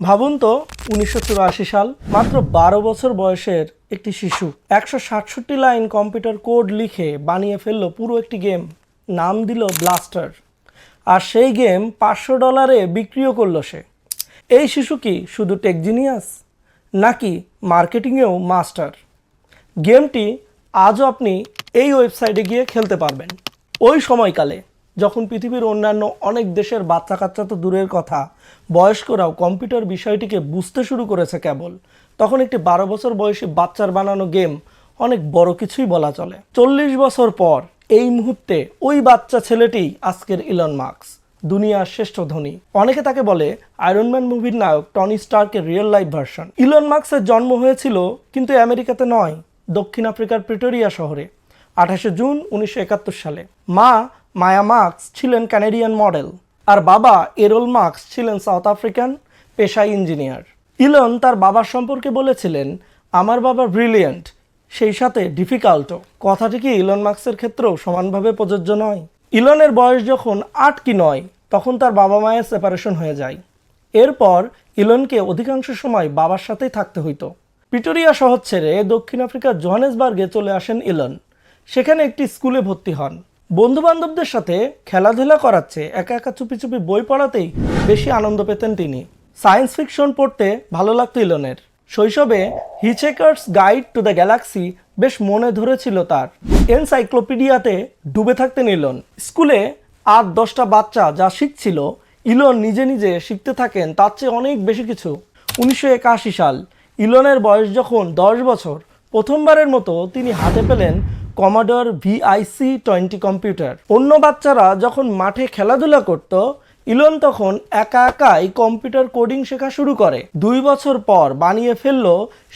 ভাবুন তো, উনিশশো চুরাশি সাল, মাত্র বারো বছর বয়সের একটি শিশু। একশো সাতষট্টি লাইন কম্পিউটার কোড লিখে বানিয়ে ফেলল পুরো একটি গেম, নাম দিল ব্লাস্টার। আর সেই গেম পাঁচশো ডলারে বিক্রিও করল সে। এই শিশু কি শুধু টেকজিনিয়াস নাকি মার্কেটিংয়েও মাস্টার? গেমটি আজও আপনি এই ওয়েবসাইটে গিয়ে খেলতে পারবেন। ওই সময়কালে যখন পৃথিবীর অন্যান্য অনেক দেশের বাচ্চা কাচ্চা তো দূরের কথা, বয়স্করাও কম্পিউটার বিষয়টিকে বুঝতে শুরু করেছে কেবল। তখন একটি বারো বছর বয়সী বাচ্চার বানানো গেম অনেক বড় কিছুই বলা চলে। চল্লিশ বছর পর এই মুহূর্তে ওই বাচ্চা ছেলেটি আজকের ইলন মার্কস দুনিয়ার শ্রেষ্ঠ ধনী। অনেকে তাকে বলে আয়রনম্যান মুভির নায়ক টনি স্টার্কের রিয়েল লাইফ ভার্সন ইলন মার্কসের জন্ম হয়েছিল কিন্তু আমেরিকাতে নয়, দক্ষিণ আফ্রিকার প্রিটোরিয়া শহরে, আঠাশে জুন উনিশশো একাত্তর সালে। মা মায়া মার্কস ছিলেন ক্যানাডিয়ান মডেল আর বাবা এরোল মার্কস ছিলেন সাউথ আফ্রিকান পেশায় ইঞ্জিনিয়ার ইলন তার বাবার সম্পর্কে বলেছিলেন, আমার বাবা ব্রিলিয়েন্ট সেই সাথে ডিফিকাল্টও কথাটি কি ইলন মার্কসের ক্ষেত্রেও সমানভাবে প্রযোজ্য নয়? ইলনের বয়স যখন আট কি নয়, তখন তার বাবা মায়ের সেপারেশন হয়ে যায়। এরপর ইলনকে অধিকাংশ সময় বাবার সাথেই থাকতে হইতো। পিটোরিয়া শহর ছেড়ে দক্ষিণ আফ্রিকার জোহানেসবার্গে চলে আসেন ইলন। সেখানে একটি স্কুলে ভর্তি হন। বন্ধু বান্ধবদের সাথে খেলাধুলা করাচ্ছে একা একা চুপি চুপি বই পড়াতেই বেশি আনন্দ পেতেন তিনি। সায়েন্স ফিকশন পড়তে ভালো লাগতো ইলনের। শৈশবে Hitchhiker's guide to the galaxy বেশ মনে ধরেছিল তার। এনসাইক্লোপিডিয়াতে ডুবে থাকতেন ইলন। স্কুলে আট দশটা বাচ্চা যা শিখছিল, ইলন নিজে নিজে শিখতে থাকেন তার চেয়ে অনেক বেশি কিছু। উনিশশো একাশি সাল, ইলনের বয়স যখন দশ বছর, প্রথমবারের মতো তিনি হাতে পেলেন কমাডর ভিআইসি টোয়েন্টি কম্পিউটার। অন্য বাচ্চারা যখন মাঠে খেলাধুলা করত, ইলন তখন একা একাই কম্পিউটার কোডিং শেখা শুরু করে। দুই বছর পর বানিয়ে ফেলল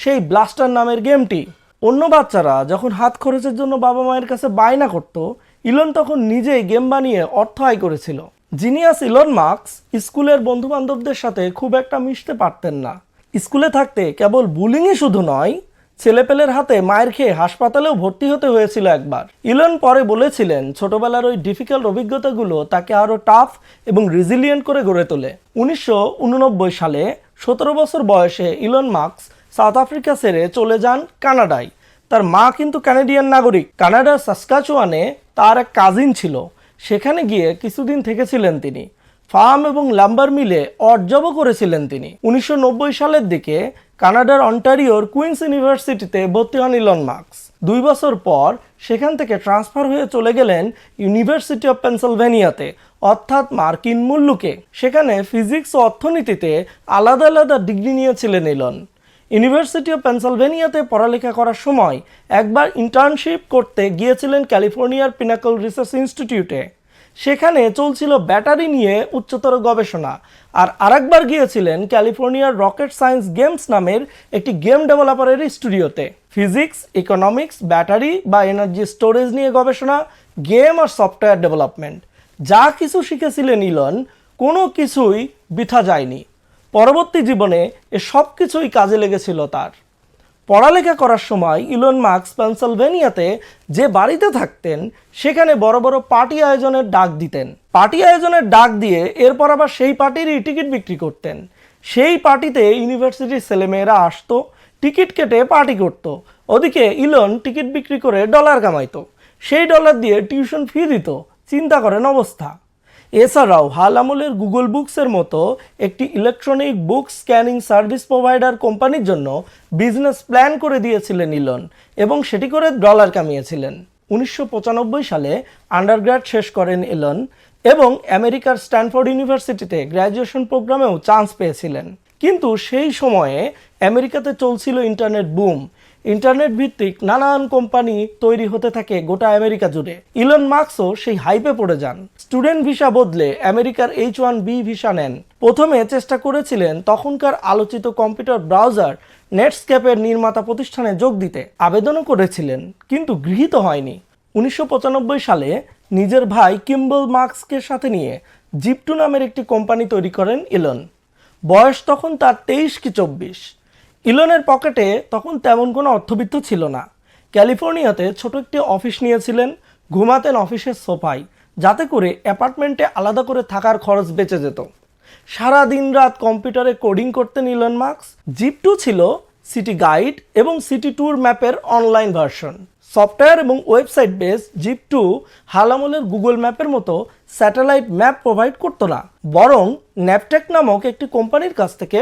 সেই ব্লাস্টার নামের গেমটি। অন্য বাচ্চারা যখন হাত খরচের জন্য বাবা মায়ের কাছে বায়না করত, ইলন তখন নিজেই গেম বানিয়ে অর্থ আয় করেছিল। জিনিয়াস ইলন মার্কস স্কুলের বন্ধু বান্ধবদের সাথে খুব একটা মিশতে পারতেন না। স্কুলে থাকতে কেবল বুলিংই শুধু নয় ছেলেপেলের হাতে মায়ের খেয়ে হাসপাতালেও ভর্তি হতে হয়েছিল একবার। ইলন পরে বলেছিলেন, ছোটবেলার ওই ডিফিকাল্ট অভিজ্ঞতাগুলো তাকে আরও টাফ এবং রিজিলিয়েন্ট করে গড়ে তোলে। উনিশশো উননব্বই সালে সতেরো বছর বয়সে ইলন মার্কস সাউথ আফ্রিকা ছেড়ে চলে যান কানাডায়। তার মা কিন্তু কানাডিয়ান নাগরিক। কানাডার সাসকাচুয়ানে তার এক কাজিন ছিল। সেখানে গিয়ে কিছুদিন থেকেছিলেন তিনি। ফার্ম এবং লাম্বার মিলে অর্জবও করেছিলেন তিনি। উনিশশো নব্বই সালের দিকে কানাডার অন্টারিওর কুইন্স ইউনিভার্সিটিতে ভর্তি হন ইলন মার্কস। দুই বছর পর সেখান থেকে ট্রান্সফার হয়ে চলে গেলেন ইউনিভার্সিটি অফ পেনসিলভেনিয়াতে, অর্থাৎ মার্কিন মুল্লুকে। সেখানে ফিজিক্স ও অর্থনীতিতে আলাদা আলাদা ডিগ্রি নিয়েছিলেন ইলন। ইউনিভার্সিটি অফ পেনসিলভেনিয়াতে পড়ালেখা করার সময় একবার ইন্টার্নশিপ করতে গিয়েছিলেন ক্যালিফোর্নিয়ার পিনাকল রিসার্চ ইনস্টিটিউটে। সেখানে চলছিল ব্যাটারি নিয়ে উচ্চতর গবেষণা। আর আরেকবার গিয়েছিলেন ক্যালিফোর্নিয়ার রকেট সায়েন্স গেমস নামের একটি গেম ডেভেলপারের স্টুডিওতে। ফিজিক্স, ইকোনমিক্স, ব্যাটারি বা এনার্জি স্টোরেজ নিয়ে গবেষণা, গেম আর সফটওয়্যার ডেভেলপমেন্ট। যা কিছু শিখেছিলেন ইলন, কোনো কিছুই বৃথা যায়নি। পরবর্তী জীবনে এ সব কিছুই কাজে লেগেছিল তার। পড়ালেখা করার সময় ইলন মার্কস পেনসিলভেনিয়াতে যে বাড়িতে থাকতেন, সেখানে বড় বড় পার্টি আয়োজনের ডাক দিতেন। পার্টি আয়োজনের ডাক দিয়ে এরপর আবার সেই পার্টিরই টিকিট বিক্রি করতেন। সেই পার্টিতে ইউনিভার্সিটির ছেলেমেয়েরা আসতো, টিকিট কেটে পার্টি করতো। ওদিকে ইলন টিকিট বিক্রি করে ডলার কামাইতো। সেই ডলার দিয়ে টিউশন ফি দিত। চিন্তা করেন অবস্থা। এছাড়াও হাল আমলের গুগল বুকসের মতো একটি electronic book scanning service provider কোম্পানির জন্য বিজনেস প্ল্যান করে দিয়েছিলেন ইলন এবং সেটি করে ডলার কামিয়েছিলেন। উনিশশো পঁচানব্বই সালে আন্ডারগ্র্যাড শেষ করেন ইলন এবং আমেরিকার স্ট্যানফোর্ড ইউনিভার্সিটিতে গ্র্যাজুয়েশন প্রোগ্রামেও চান্স পেয়েছিলেন। কিন্তু সেই সময়ে আমেরিকাতে চলছিল ইন্টারনেট বুম ইন্টারনেট ভিত্তিক নানান কোম্পানি তৈরি হতে থাকে গোটা আমেরিকা জুড়ে। ইলন মার্কসও সেই হাইপে পড়ে যান। স্টুডেন্ট ভিসা বদলে আমেরিকার এইচ ওয়ান বি ভিসা নেন। প্রথমে চেষ্টা করেছিলেন তখনকার আলোচিত কম্পিউটার ব্রাউজার নেটস্কেপের নির্মাতা প্রতিষ্ঠানে যোগ দিতে। আবেদনও করেছিলেন, কিন্তু গৃহীত হয়নি। উনিশশো পঁচানব্বই সালে নিজের ভাই কিম্বল মার্কসকে সাথে নিয়ে জিপটু নামের একটি কোম্পানি তৈরি করেন ইলন। বয়স তখন তার তেইশ কি চব্বিশ। ইলনের পকেটে তখন তেমন কোনো অর্থবিত্ত ছিল না। ক্যালিফোর্নিয়াতে ছোট একটি অফিস নিয়েছিলেন, ঘুমাতেন অফিসের সোফায়, যাতে করে অ্যাপার্টমেন্টে আলাদা করে থাকার খরচ বেঁচে যেত। সারা দিন রাত কম্পিউটারে কোডিং করতেন ইলন মার্কস। জিপ টু ছিল সিটি গাইড এবং সিটি ট্যুর ম্যাপের অনলাইন ভার্সন। সফটওয়্যার এবং ওয়েবসাইট বেস জিপ টু হালামলের গুগল ম্যাপের মতো স্যাটেলাইট ম্যাপ প্রোভাইড করতো না, বরং ন্যাপটেক নামক একটি কোম্পানির কাছ থেকে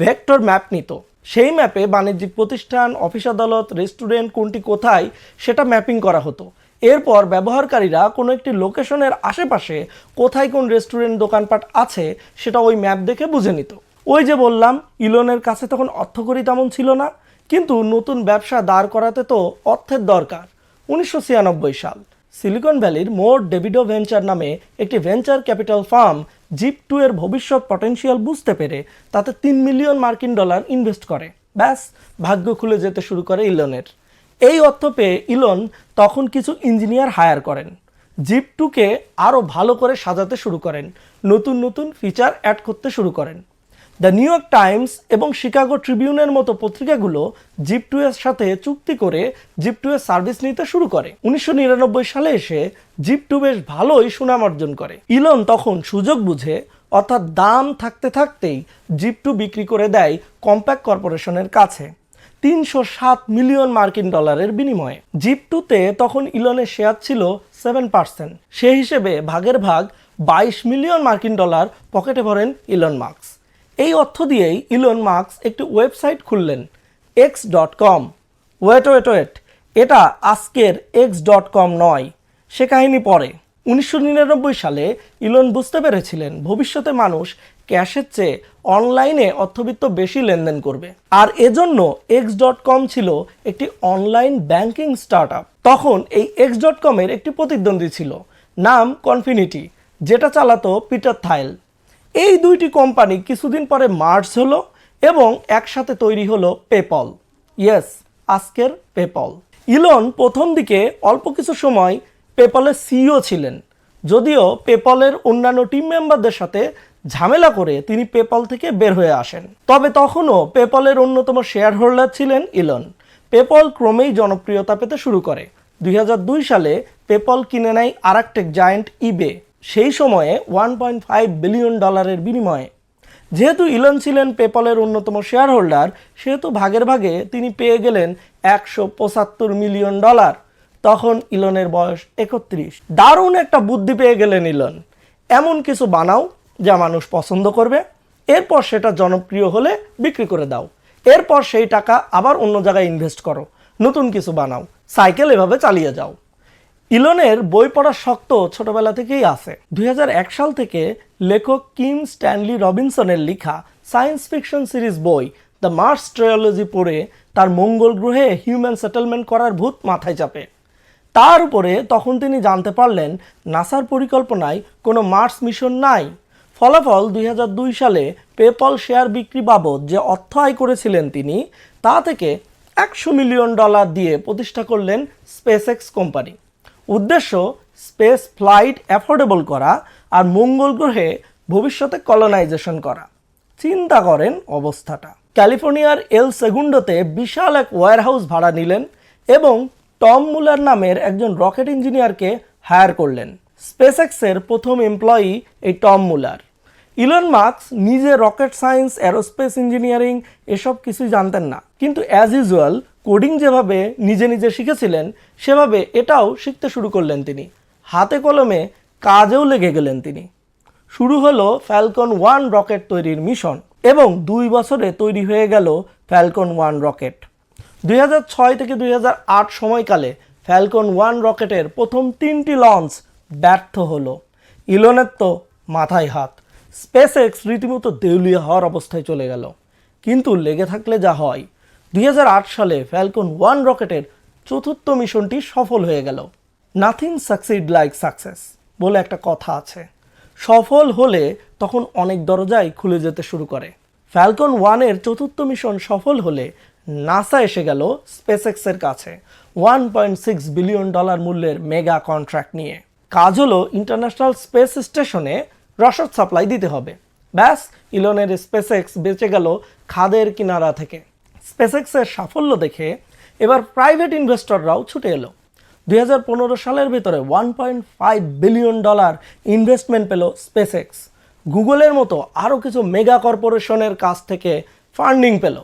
ভেক্টর ম্যাপ নিত। সেই ম্যাপে বাণিজ্যিক প্রতিষ্ঠান, অফিস আদালত, রেস্টুরেন্ট কোনটি কোথায় সেটা ম্যাপিং করা হতো। এরপর ব্যবহারকারীরা কোনো একটি লোকেশনের আশেপাশে কোথায় কোন রেস্টুরেন্ট দোকানপাট আছে সেটা ওই ম্যাপ দেখে বুঝে নিত। ওই যে বললাম, ইলনের কাছে তখন অর্থকরী তেমন ছিল না, কিন্তু নতুন ব্যবসা দাঁড় করাতে তো অর্থের দরকার। উনিশশো ছিয়ানব্বই সাল, সিলিকন ভ্যালির মোর ডেভিডো ভেঞ্চার নামে একটি venture capital firm Zip two এর ভবিষ্যৎ পটেন্সিয়াল বুঝতে পেরে তাতে তিন মিলিয়ন মার্কিন ডলার ইনভেস্ট করে। ব্যাস, ভাগ্য খুলে যেতে শুরু করে ইলনের। এই অর্থ পেয়ে ইলন তখন কিছু ইঞ্জিনিয়ার হায়ার করেন। জিপ টুকে আরও ভালো করে সাজাতে শুরু করেন। নতুন নতুন ফিচার অ্যাড করতে শুরু করেন। দ্য নিউ ইয়র্ক টাইমস এবং শিকাগো ট্রিবিউনের মতো পত্রিকাগুলো জিপ টু এর সাথে চুক্তি করে জিপ টু এর সার্ভিস নিতে শুরু করে। উনিশশো নিরানব্বই সালে এসে জিপ টু বেশ ভালোই সুনাম অর্জন করে। ইলন তখন সুযোগ বুঝে, অর্থাৎ দাম থাকতে থাকতেই জিপ টু বিক্রি করে দেয় কম্প্যাক্ট কর্পোরেশনের কাছে। তিনশো সাত মিলিয়ন মার্কিন ডলারের বিনিময়ে। জিপ টুতে তখন ইলনের শেয়ার ছিল সেভেন পার্সেন্ট। সে হিসেবে ভাগের ভাগ বাইশ মিলিয়ন মার্কিন ডলার পকেটে ভরেন ইলন মার্কস এই অর্থ দিয়েই ইলন মার্কস একটি ওয়েবসাইট খুললেন X dot com wait wait wait, এটা আজকের এক্স ডট কম নয়, সে কাহিনী পরে। উনিশশো নিরানব্বই সালে ইলন বুঝতে পেরেছিলেন ভবিষ্যতে মানুষ ক্যাশের চেয়ে অনলাইনে অর্থবিত্ত বেশি লেনদেন করবে। আর এজন্য এক্স ডট কম ছিল একটি অনলাইন ব্যাংকিং স্টার্ট তখন এই এক্স ডট কমের একটি প্রতিদ্বন্দ্বী ছিল, নাম কনফিনিটি, যেটা চালাতো পিটার থাইল। এই দুইটি কোম্পানি কিছুদিন পরে মার্চ হলো এবং একসাথে তৈরি হলো পেপল। ইয়েস, আজকের পেপল। ইলন প্রথম দিকে অল্প কিছু সময় পেপলের সিইও ছিলেন। যদিও পেপলের অন্যান্য টিম মেম্বারদের সাথে ঝামেলা করে তিনি পেপল থেকে বের হয়ে আসেন। তবে তখনও পেপলের অন্যতম শেয়ার হোল্ডার ছিলেন ইলন। পেপল ক্রমেই জনপ্রিয়তা পেতে শুরু করে। দুই হাজার দুই সালে পেপল কিনে নেয় আরেকটেক জায়ান্ট ইবে সেই সময়ে ওয়ান পয়েন্ট ফাইভ বিলিয়ন ডলারের বিনিময়ে, যেহেতু ইলন ছিলেন পেপলের অন্যতম শেয়ার হোল্ডার সেহেতু ভাগের ভাগে তিনি পেয়ে গেলেন একশো পঁচাত্তর মিলিয়ন ডলার তখন ইলনের বয়স একত্রিশ। দারুণ একটা বুদ্ধি পেয়ে গেলেন ইলন এমন কিছু বানাও যা মানুষ পছন্দ করবে, এরপর সেটা জনপ্রিয় হলে বিক্রি করে দাও। এরপর সেই টাকা আবার অন্য জায়গায় ইনভেস্ট করো। নতুন কিছু বানাও। সাইকেল এভাবে চালিয়ে যাও। ইলনের বই পড়ার শক্ত ছোটবেলা থেকেই আছে। দুই হাজার এক সাল থেকে লেখক কিম স্ট্যানলি রবিনসনের লেখা সায়েন্স ফিকশন সিরিজ বই দ্য মার্স ট্রায়োলজি পড়ে তার মঙ্গল গ্রহে হিউম্যান সেটেলমেন্ট করার ভূত মাথায় চাপে। তার উপরে তখন তিনি জানতে পারলেন, নাসার পরিকল্পনায় কোনো মার্স মিশন নাই। ফলাফল দুই হাজার দুই সালে পেপল শেয়ার বিক্রি বাবদ যে অর্থ আয় করেছিলেন তিনি, তা থেকে একশো মিলিয়ন ডলার দিয়ে প্রতিষ্ঠা করলেন স্পেসএক্স কোম্পানি। উদ্দেশ্য স্পেস ফ্লাইট অ্যাফোর্ডেবল করা আর মঙ্গল গ্রহে ভবিষ্যতে কলোনাইজেশন করা। চিন্তা করেন অবস্থাটা। ক্যালিফোর্নিয়ার এল সেগুন্ডোতে বিশাল এক ওয়্যারহাউস ভাড়া নিলেন এবং টম মুলার নামের একজন রকেট ইঞ্জিনিয়ারকে হায়ার করলেন। স্পেসএক্সের প্রথম এমপ্লয়ি এই টম মুলার। ইলন মার্কস নিজে রকেট সায়েন্স, অ্যারোস্পেস ইঞ্জিনিয়ারিং এসব কিছুই জানতেন না। কিন্তু অ্যাজ ইউজুয়াল কোডিং যেভাবে নিজে নিজে শিখেছিলেন, সেভাবে এটাও শিখতে শুরু করলেন তিনি। হাতে কলমে কাজেও লেগে গেলেন তিনি। শুরু হলো ফ্যালকন ওয়ান রকেট তৈরির মিশন এবং দুই বছরে তৈরি হয়ে গেল ফ্যালকন ওয়ান রকেট। দুই থেকে দুই হাজার আট সময়কালে ফ্যালকন ওয়ান রকেটের প্রথম তিনটি লঞ্চ ব্যর্থ হলো। ইলনের তো মাথায় হাত। স্পেস এক্স রীতিমতো দেউলিয়া হওয়ার অবস্থায় চলে গেল। কিন্তু লেগে থাকলে যা হয়, দুই সালে ফ্যালকন ওয়ান রকেটের চতুর্থ মিশনটি সফল হয়ে গেল। নাথিং সাকসিড লাইক সাকসেস বলে একটা কথা আছে। সফল হলে তখন অনেক দরজাই খুলে যেতে শুরু করে। ফ্যালকন ওয়ানের চতুর্থ মিশন সফল হলে নাসা এসে গেল স্পেসএক্সের কাছে one point six billion dollar মূল্যের মেগা কন্ট্রাক্ট নিয়ে। কাজ হলো ইন্টারন্যাশনাল স্পেস স্টেশনে রসদ সাপ্লাই দিতে হবে। ব্যাস, ইলনের স্পেসএক্স বেঁচে গেল খাদের কিনারা থেকে। স্পেসএক্সের সাফল্য দেখে এবার প্রাইভেট ইনভেস্টররাও ছুটে এলো। দু হাজার পনেরো সালের ভেতরে one point five billion dollar investment পেল স্পেসএক্স গুগলের মতো আরও কিছু মেগা কর্পোরেশনের কাছ থেকে ফান্ডিং পেল।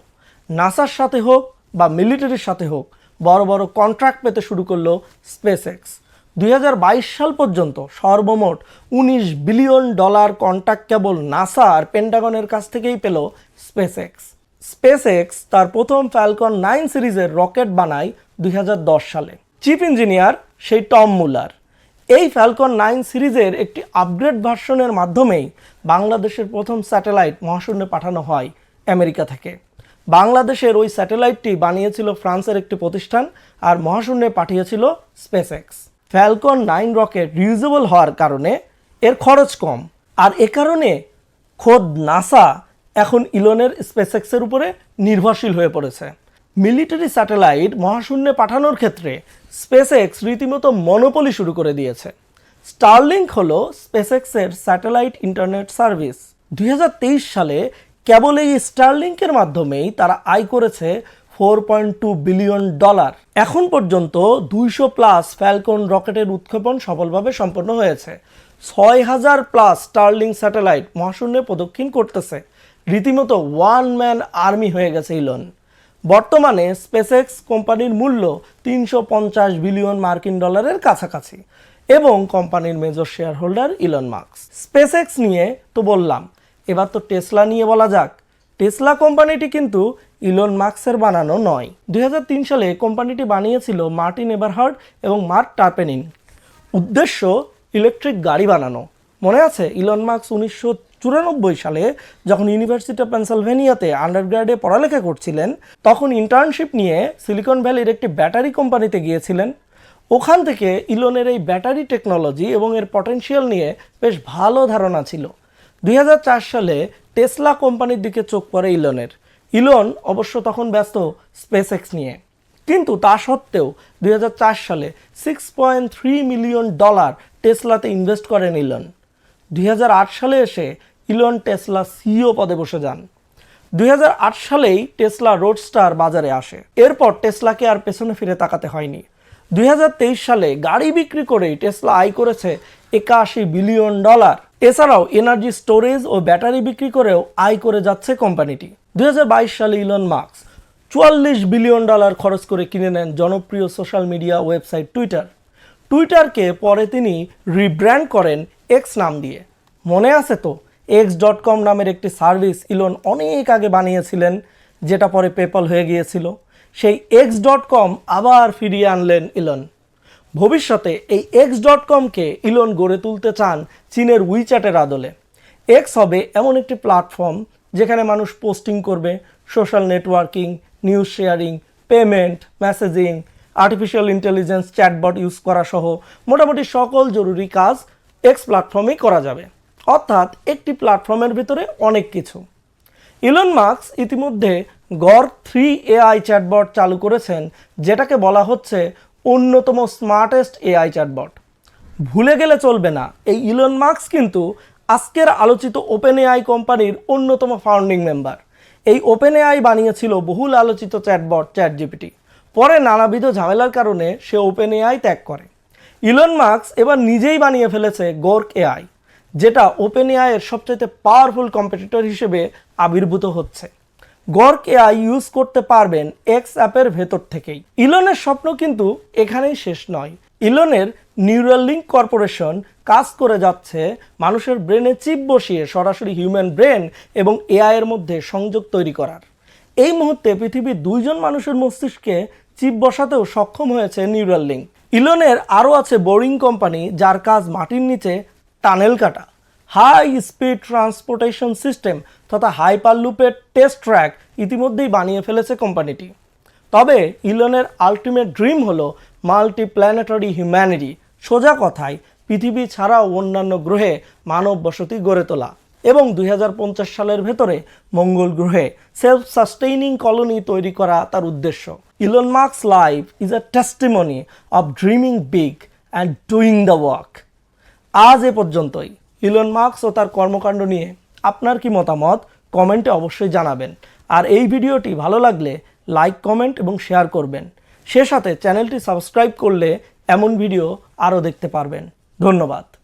নাসার সাথে হোক বা মিলিটারির সাথে হোক, বড় বড় কন্ট্রাক্ট পেতে শুরু করল স্পেস এক্স দুই হাজার বাইশ সাল পর্যন্ত সর্বমোট উনিশ বিলিয়ন ডলার কন্ট্রাক্ট কেবল নাসা আর পেন্টাগনের কাছ থেকেই পেল স্পেস এক্স স্পেস এক্স তার প্রথম ফ্যালকন নাইন সিরিজের রকেট বানায় দুই হাজার দশ সালে। চিফ ইঞ্জিনিয়ার সেই টম মুলার। এই ফ্যালকন নাইন সিরিজের একটি আপগ্রেড ভার্সনের মাধ্যমেই বাংলাদেশের প্রথম স্যাটেলাইট মহাশূন্যে পাঠানো হয় আমেরিকা থেকে। বাংলাদেশের ওই স্যাটেলাইটটি বানিয়েছিল ফ্রান্সের একটি প্রতিষ্ঠান আর মহাশূন্যে পাঠিয়েছিল SpaceX Falcon nine rocket reusable হওয়ার কারণে এর খরচ কম। আর এ কারণে খোদ নাসা এখন ইলনের স্পেসএক্সের উপরে নির্ভরশীল হয়ে পড়েছে। মিলিটারি স্যাটেলাইট মহাশূন্যে পাঠানোর ক্ষেত্রে স্পেসএক্স রীতিমতো মনোপলি শুরু করে দিয়েছে। স্টারলিংক হলো স্পেসএক্সের স্যাটেলাইট ইন্টারনেট সার্ভিস দুই হাজার তেইশ সালে কেবল এই স্টারলিংকের মাধ্যমেই তারা আয় করেছে four point two billion dollar. এখন পর্যন্ত দুইশো প্লাস ফ্যালকন রকেটের উৎক্ষেপণ সফলভাবে সম্পন্ন হয়েছে। ছয় হাজার প্লাস স্টারলিং স্যাটেলাইট মহাশূন্যে প্রদক্ষিণ করতেছে। রীতিমতো ওয়ান ম্যান আর্মি হয়ে গেছে ইলন। বর্তমানে স্পেসএক্স কোম্পানির মূল্য তিনশো পঞ্চাশ বিলিয়ন মার্কিন ডলারের কাছাকাছি এবং কোম্পানির major share holder Elon Musk SpaceX নিয়ে তো বললাম, এবার তো টেসলা নিয়ে বলা যাক। টেসলা কোম্পানিটি কিন্তু ইলন মার্কসের বানানো নয়। দুই সালে কোম্পানিটি বানিয়েছিল মার্টিন এবারহার্ড এবং মার্ক টার্পেনিন। উদ্দেশ্য ইলেকট্রিক গাড়ি বানানো। মনে আছে, ইলন মার্কস উনিশশো চুরানব্বই সালে যখন ইউনিভার্সিটি অফ পেনসিলভেনিয়াতে আন্ডারগ্রেডে পড়ালেখা করছিলেন, তখন ইন্টার্নশিপ নিয়ে সিলিকন ভ্যালির একটি ব্যাটারি কোম্পানিতে গিয়েছিলেন। ওখান থেকে ইলনের এই ব্যাটারি টেকনোলজি এবং এর পটেনশিয়াল নিয়ে বেশ ভালো ধারণা ছিল। দুই হাজার চার সালে টেসলা কোম্পানির দিকে চোখ পড়ে ইলনের। ইলন অবশ্য তখন ব্যস্ত স্পেস এক্স নিয়ে। কিন্তু তা সত্ত্বেও দুই হাজার চার সালে six point three million dollar টেসলাতে invest করেন ইলন। দুই হাজার আট সালে এসে ইলন টেসলা সিইও পদে বসে যান। দুই হাজার আট সালেই টেসলা রোডস্টার বাজারে আসে। এরপর টেসলাকে আর পেছনে ফিরে তাকাতে হয়নি। দুই হাজার তেইশ সালে গাড়ি বিক্রি করেই টেসলা আয় করেছে একাশি বিলিয়ন ডলার। এছাড়াও এনার্জি স্টোরেজ ও ব্যাটারি বিক্রি করেও আয় করে যাচ্ছে কোম্পানিটি দুই হাজার বাইশ সালে ইলন মার্কস চুয়াল্লিশ বিলিয়ন ডলার খরচ করে কিনে নেন জনপ্রিয় সোশ্যাল মিডিয়া ওয়েবসাইট টুইটার। টুইটারকে পরে তিনি রিব্র্যান্ড করেন এক্স নাম দিয়ে। মনে আছে তো, এক্স ডট কম নামের একটি সার্ভিস ইলন অনেক আগে বানিয়েছিলেন, যেটা পরে পেপল হয়ে গিয়েছিল। সেই এক্স ডট কম আবার ফিরিয়ে আনলেন ইলন। ভবিষ্যতে এই এক্স ডট কমকে ইলন গড়ে তুলতে চান চীনের উইচ্যাটের আদলে। এক্স হবে এমন একটি প্ল্যাটফর্ম যেখানে মানুষ পোস্টিং করবে, social networking, news sharing, payment, messaging artificial intelligence chatbot use করা সহ মোটামুটি সকল জরুরি কাজ এক্স প্ল্যাটফর্মেই করা যাবে। অর্থাৎ একটি প্ল্যাটফর্মের ভিতরে অনেক কিছু। ইলন মার্কস ইতিমধ্যে গড় থ্রি এআই চ্যাটবট চালু করেছেন, যেটাকে বলা হচ্ছে অন্যতম স্মার্টেস্ট এআই চ্যাটবট ভুলে গেলে চলবে না, এই ইলন মার্কস কিন্তু আজকের আলোচিত ওপেন এআই কোম্পানির অন্যতম ফাউন্ডিং মেম্বার। এই ওপেন এআই বানিয়েছিল বহুল আলোচিত চ্যাটবট চ্যাট জিপিটি পরে নানাবিধ ঝামেলার কারণে সে ওপেন এআই ত্যাগ করে। ইলন মার্কস এবার নিজেই বানিয়ে ফেলেছে গোর্ক এআই, যেটা ওপেন এআইয়ের সবচাইতে পাওয়ারফুল কম্পিটিটর হিসেবে আবির্ভূত হচ্ছে। গর্ক এআই ইউজ করতে পারবেন এক্স অ্যাপের ভেতর থেকেই। ইলনের স্বপ্ন কিন্তু এখানেই শেষ নয়। ইলনের নিউরাল লিঙ্ক কর্পোরেশন কাজ করে যাচ্ছে, মানুষের ব্রেনে চিপ বসিয়ে সরাসরি হিউম্যান ব্রেন এবং এআই এর মধ্যে সংযোগ তৈরি করার। এই মুহূর্তে পৃথিবীর দুইজন মানুষের মস্তিষ্কে চিপ বসাতেও সক্ষম হয়েছে নিউরাল লিঙ্ক ইলনের আরও আছে বোরিং কোম্পানি, যার কাজ মাটির নিচে টানেল কাটা। হাই স্পিড ট্রান্সপোর্টেশন সিস্টেম তথা হাইপার লুপের টেস্ট ট্র্যাক ইতিমধ্যেই বানিয়ে ফেলেছে কোম্পানিটি। তবে ইলনের আলটিমেট ড্রিম হলো মাল্টি প্ল্যানেটারি হিউম্যানিটি সোজা কথায় পৃথিবী ছাড়াও অন্যান্য গ্রহে মানব বসতি গড়ে তোলা এবং দুই হাজার পঞ্চাশ সালের ভেতরে মঙ্গল গ্রহে সেলফ সাস্টেইনিং কলোনি তৈরি করা তার উদ্দেশ্য। Elon Musk life is a testimony of dreaming big and doing the work আজ এ পর্যন্তই। ইলন মার্কস ও তার কর্মকাণ্ড নিয়ে আপনার কি মতামত? কমেন্টে অবশ্যই জানাবেন। আর এই ভিডিওটি ভালো লাগলে লাইক কমেন্ট এবং শেয়ার করবেন। সে সাথে চ্যানেলটি সাবস্ক্রাইব করলে এমন ভিডিও আরও দেখতে পারবেন। ধন্যবাদ।